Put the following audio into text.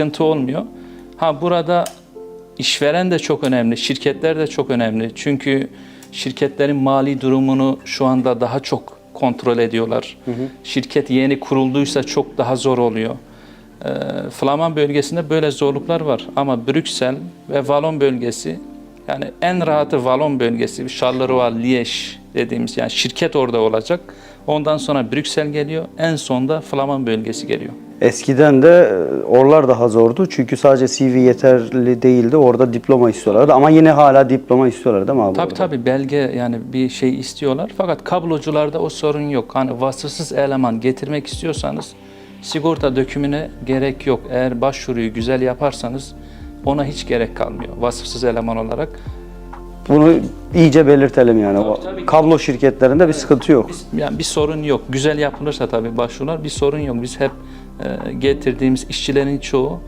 sıkıntı olmuyor. Ha burada işveren de çok önemli, şirketler de çok önemli. Çünkü şirketlerin mali durumunu şu anda daha çok kontrol ediyorlar. Şirket yeni kurulduysa çok daha zor oluyor. Ee, Flaman bölgesinde böyle zorluklar var ama Brüksel ve Valon bölgesi yani en rahatı Valon bölgesi, Charleroi, Liège dediğimiz yani şirket orada olacak. Ondan sonra Brüksel geliyor, en sonda Flaman bölgesi geliyor. Eskiden de e, oralar daha zordu. Çünkü sadece CV yeterli değildi. Orada diploma istiyorlardı. Ama yine hala diploma istiyorlar değil mi abi? Tabii orada? tabii belge yani bir şey istiyorlar. Fakat kablocularda o sorun yok. Hani vasıfsız eleman getirmek istiyorsanız sigorta dökümüne gerek yok. Eğer başvuruyu güzel yaparsanız ona hiç gerek kalmıyor vasıfsız eleman olarak. Bunu iyice belirtelim yani. Tabii, tabii. Kablo şirketlerinde bir sıkıntı yok. Biz, yani bir sorun yok. Güzel yapılırsa tabii başvurular bir sorun yok. Biz hep e, getirdiğimiz işçilerin çoğu